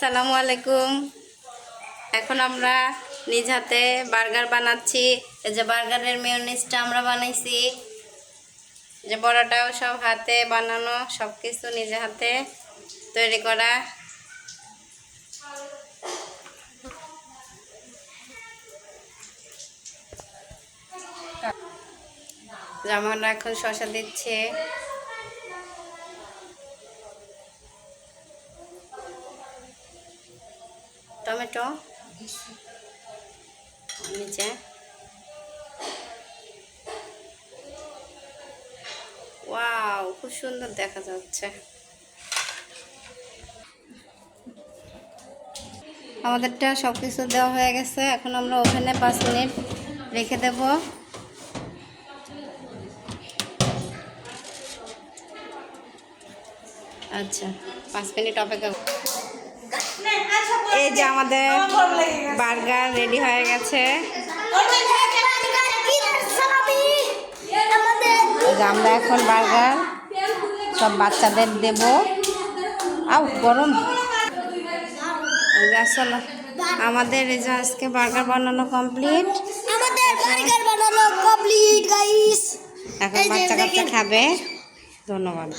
আসসালামু আলাইকুম। এখন আমরা নিজ হাতে বার্গার বানাচ্ছি। এই যে বার্গারের মেয়নিজটা আমরা বানাইছি। যে বড়াটাও সব হাতে বানানো সব কিছু নিজে হাতে তৈরি করা। জামানরা এখন শশা দিচ্ছে। টমেটো নিচে ওয়াও, খুব সুন্দর দেখা যাচ্ছে। আমাদেরটা সব কিছু দেওয়া হয়ে গেছে, এখন আমরা ওভেনে পাঁচ মিনিট রেখে দেব। আচ্ছা পাঁচ মিনিট অপেক্ষা যে আমাদের বার্গার রেডি হয়ে গেছে। যে আমরা এখন বার্গার সব বাচ্চাদের দেব। আউ গরম। আসলে আমাদের এই যে আজকে বার্গার বানানো কমপ্লিট আমাদের বার্গার বানানো কমপ্লিট গাইস এখন বাচ্চা কাচ্চা খাবে। ধন্যবাদ।